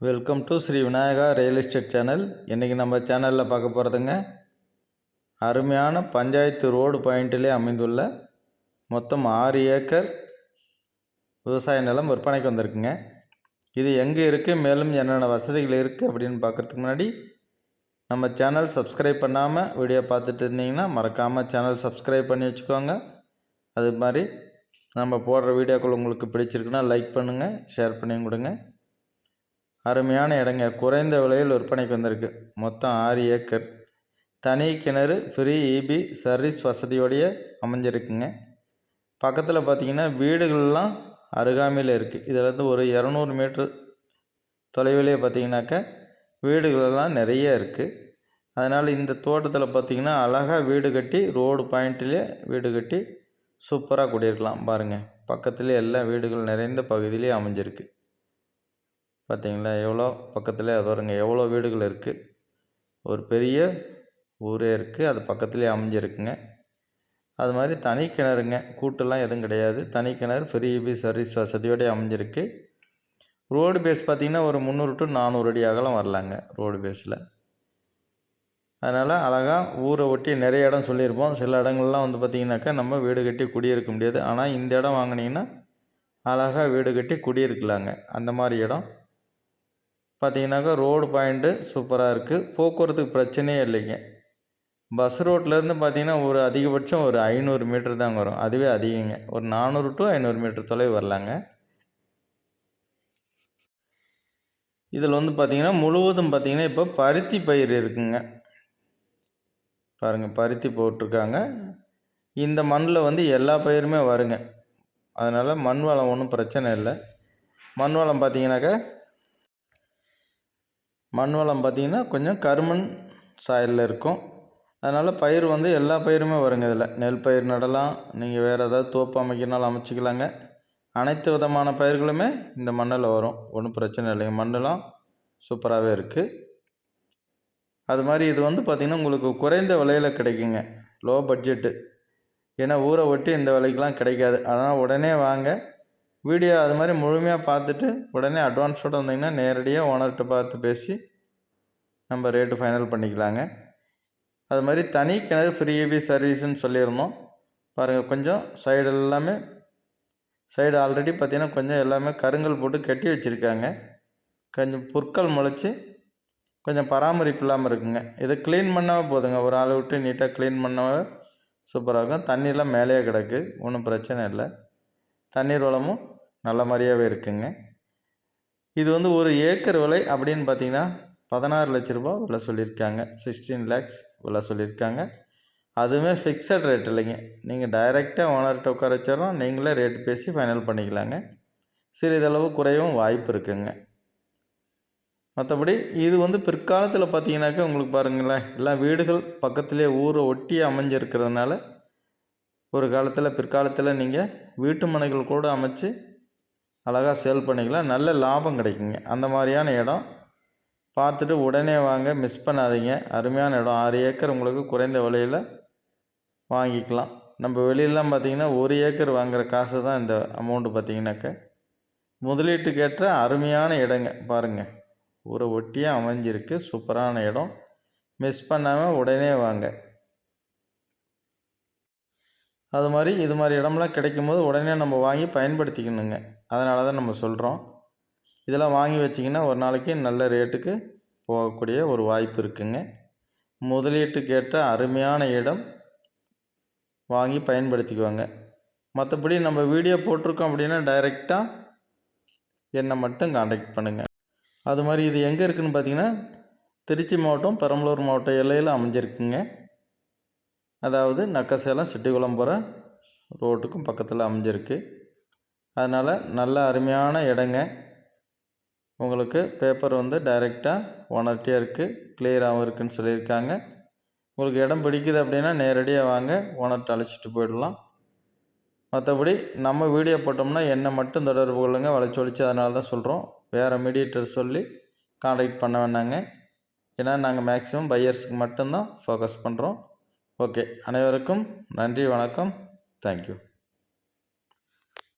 Welcome to Sri Vinayaka real estate channel இன்றைக்கி நம்ம சேனலில் பார்க்க போகிறதுங்க அருமையான பஞ்சாயத்து ரோடு பாயிண்ட்டிலே அமைந்துள்ள மொத்தம் ஆறு ஏக்கர் விவசாய நிலம் விற்பனைக்கு வந்திருக்குங்க. இது எங்கே இருக்குது மேலும் என்னென்ன வசதிகள் இருக்குது அப்படின்னு பார்க்குறதுக்கு முன்னாடி நம்ம சேனல் சப்ஸ்கிரைப் பண்ணாமல் வீடியோ பார்த்துட்டு இருந்தீங்கன்னா மறக்காமல் சேனல் சப்ஸ்கிரைப் பண்ணி வச்சுக்கோங்க. அது மாதிரி நம்ம போடுற வீடியோக்கள் உங்களுக்கு பிடிச்சிருக்குன்னா லைக் பண்ணுங்கள் ஷேர் பண்ணி கொடுங்க. அருமையான இடங்க. குறைந்த விலையில் விற்பனைக்கு வந்திருக்கு. மொத்தம் ஆறு ஏக்கர். தனி கிணறு ஃப்ரீ இபி சர்வீஸ் வசதியோடைய அமைஞ்சிருக்குங்க. பக்கத்தில் பார்த்தீங்கன்னா வீடுகள்லாம் அருகாமையில் இருக்குது இதிலேருந்து ஒரு இரநூறு மீட்ரு தொலைவிலே பார்த்தீங்கன்னாக்கா வீடுகளெல்லாம் நிறைய இருக்குது அதனால் இந்த தோட்டத்தில் பார்த்திங்கன்னா அழகாக வீடு கட்டி ரோடு பாயிண்ட்லேயே வீடு கட்டி சூப்பராக குடியிருக்கலாம். பாருங்கள் பக்கத்துலேயே எல்லா வீடுகள் நிறைந்த பகுதியிலே அமைஞ்சிருக்கு. பார்த்தீங்களா? எவ்வளோ பக்கத்தில் பாருங்க எவ்வளோ வீடுகள் இருக்குது ஒரு பெரிய ஊரே இருக்குது அது பக்கத்துலேயே அமைஞ்சிருக்குங்க. அது மாதிரி தனி கிணறுங்க. கூட்டெல்லாம் எதுவும் கிடையாது. தனி கிணறு ஃப்ரீ இபி சர்வீஸ் வசதியோடய அமைஞ்சிருக்கு. ரோடு பேஸ் பார்த்திங்கன்னா ஒரு முந்நூறு டு நானூறு அடி அகலம் வரலாங்க ரோடு பேஸில் அதனால் அழகாக ஊரை ஒட்டி நிறைய இடம் சொல்லியிருப்போம். சில இடங்கள்லாம் வந்து பார்த்திங்கனாக்கா நம்ம வீடு கட்டி குடியிருக்க முடியாது. ஆனால் இந்த இடம் வாங்கினீங்கன்னா அழகாக வீடு கட்டி குடியிருக்கலாங்க. அந்த மாதிரி இடம். பார்த்தீங்கன்னாக்கா ரோடு பாயிண்ட்டு சூப்பராக இருக்குது போக்குவரத்துக்கு பிரச்சனையே இல்லைங்க. பஸ் ரோட்லேருந்து பார்த்தீங்கன்னா ஒரு அதிகபட்சம் ஒரு ஐநூறு மீட்டர் தாங்க வரும். அதுவே அதிகங்க. ஒரு நானூறு டு ஐநூறு மீட்டர் தொலைவு வரலாங்க. இதில் வந்து பார்த்திங்கன்னா முழுவதும் பார்த்திங்கன்னா இப்போ பருத்தி பயிர் இருக்குங்க. பாருங்கள் பருத்தி போட்டிருக்காங்க. இந்த மண்ணில் வந்து எல்லா பயிருமே வருங்க. அதனால் மண் வளம் ஒன்றும் பிரச்சனை இல்லை. மண் வளம் பார்த்திங்கனாக்கா மண் வளம் பார்த்திங்கன்னா கொஞ்சம் கருமண் சாயலில் இருக்கும். அதனால் பயிர் வந்து எல்லா பயிருமே வருங்க இதில். நெல் பயிர் நடலாம் நீங்கள் வேறு ஏதாவது தோப்பு அமைக்கிறனாலும் அமைச்சிக்கலாங்க. அனைத்து விதமான பயிர்களுமே இந்த மண்ணில் வரும். ஒன்றும் பிரச்சனை இல்லைங்க. மண்ணெலாம் சூப்பராகவே இருக்குது அது மாதிரி இது வந்து பார்த்திங்கன்னா உங்களுக்கு குறைந்த விலையில் கிடைக்குங்க. லோ பட்ஜெட்டு ஏன்னா ஊரை ஒட்டி இந்த விலைக்கெலாம் கிடைக்காது. அதனால் உடனே வாங்க. வீடியோ அது மாதிரி முழுமையாக பார்த்துட்டு உடனே அட்வான்ஸோடு வந்தீங்கன்னா நேரடியாக ஓனர்கிட்ட பார்த்து பேசி நம்ம ரேட்டு ஃபைனல் பண்ணிக்கலாங்க. அது மாதிரி தனி கிணறு ஃப்ரீ ஏபி சர்வீஸ்ன்னு சொல்லியிருந்தோம். பாருங்கள் கொஞ்சம் சைடு எல்லாமே சைடு ஆல்ரெடி பார்த்திங்கன்னா கொஞ்சம் எல்லாமே கருங்கல் போட்டு கட்டி வச்சுருக்காங்க. கொஞ்சம் புற்கள் முளைச்சி கொஞ்சம் பராமரிப்பு இல்லாமல் இருக்குங்க. இதை க்ளீன் பண்ணாவே போதுங்க. ஒரு ஆளை விட்டு நீட்டாக க்ளீன் பண்ணால் சூப்பராக இருக்கும் தண்ணியெலாம் மேலேயே கிடக்கு. ஒன்றும் பிரச்சனை இல்லை. தண்ணீர் வளமும் நல்ல மாதிரியாகவே இருக்குங்க. இது வந்து ஒரு ஏக்கர் விலை அப்படின்னு பார்த்தீங்கன்னா பதினாறு லட்ச ரூபா விலை சொல்லியிருக்காங்க. சிக்ஸ்டீன் லேக்ஸ் விலை சொல்லியிருக்காங்க. அதுவுமே ஃபிக்ஸட் ரேட் இல்லைங்க. நீங்கள் டைரெக்டாக ஓனர்கிட்ட உட்கார வச்சிடறோம். நீங்களே ரேட் பேசி ஃபைனல் பண்ணிக்கலாங்க. சிறிதளவு குறையவும் வாய்ப்பு இருக்குங்க. மற்றபடி இது வந்து பிற்காலத்தில் பார்த்தீங்கன்னாக்கா உங்களுக்கு பாருங்களேன் எல்லா வீடுகள் பக்கத்துலேயே ஊரை ஒட்டி அமைஞ்சிருக்கிறதுனால ஒரு காலத்தில் பிற்காலத்தில் நீங்கள் வீட்டு மனைகள் கூட அமைச்சு அழகாக சேல் பண்ணிக்கலாம். நல்ல லாபம் கிடைக்குங்க. அந்த மாதிரியான இடம். பார்த்துட்டு உடனே வாங்க மிஸ் பண்ணாதீங்க. அருமையான இடம். ஆறு ஏக்கர் உங்களுக்கு குறைந்த விலையில் வாங்கிக்கலாம். நம்ம வெளியிலலாம் பார்த்திங்கன்னா ஒரு ஏக்கர் வாங்குகிற காசு தான் இந்த அமௌண்ட்டு பார்த்திங்கனாக்க முதலீட்டுக்கேற்ற அருமையான இடங்க. பாருங்கள் ஒரு ஒட்டியாக அமைஞ்சிருக்கு. சூப்பரான இடம். மிஸ் பண்ணாமல் உடனே வாங்க. அது மாதிரி இது மாதிரி இடம்லாம் கிடைக்கும்போது உடனே நம்ம வாங்கி பயன்படுத்திக்கணுங்க. அதனால தான் நம்ம சொல்கிறோம் இதெல்லாம் வாங்கி வச்சிங்கன்னா ஒரு நாளைக்கு நல்ல ரேட்டுக்கு போகக்கூடிய ஒரு வாய்ப்பு இருக்குங்க. முதலீட்டுக்கேற்ற அருமையான இடம் வாங்கி பயன்படுத்திக்குவாங்க மற்றபடி நம்ம வீடியோ போட்டிருக்கோம் அப்படின்னா டைரெக்டாக என்னை மட்டும் காண்டாக்ட் பண்ணுங்கள் அது மாதிரி இது எங்கே இருக்குதுன்னு பார்த்தீங்கன்னா திருச்சி மாவட்டம் பெரம்பலூர் மாவட்ட எல்லையில் அமைஞ்சிருக்குங்க. அதாவது நக்கசேலம் சிட்டிக்குளம் போகிற ரோட்டுக்கும் பக்கத்தில் அமைஞ்சிருக்கு. அதனால் நல்ல அருமையான இடங்க. உங்களுக்கு பேப்பர் வந்து டைரெக்டாக ஒனர்ட்டியாக இருக்குது கிளியராகவும் இருக்குதுன்னு சொல்லியிருக்காங்க. உங்களுக்கு இடம் பிடிக்குது அப்படின்னா நேரடியாக வாங்க ஓனர்கிட்ட அழைச்சிட்டு போயிடலாம். மற்றபடி நம்ம வீடியோ போட்டோம்னா என்னை மட்டும் தொடர்பு கொள்ளுங்க வளைச்சி வலிச்சு அதனால தான் சொல்கிறோம் வேறு மீடியேட்டர் சொல்லி காண்டாக்ட் பண்ண வேணாங்க. ஏன்னா நாங்கள் மேக்ஸிமம் பையர்ஸுக்கு மட்டும்தான் ஃபோக்கஸ் பண்ணுறோம் ஓகே. அனைவருக்கும் நன்றி வணக்கம். தேங்க்யூ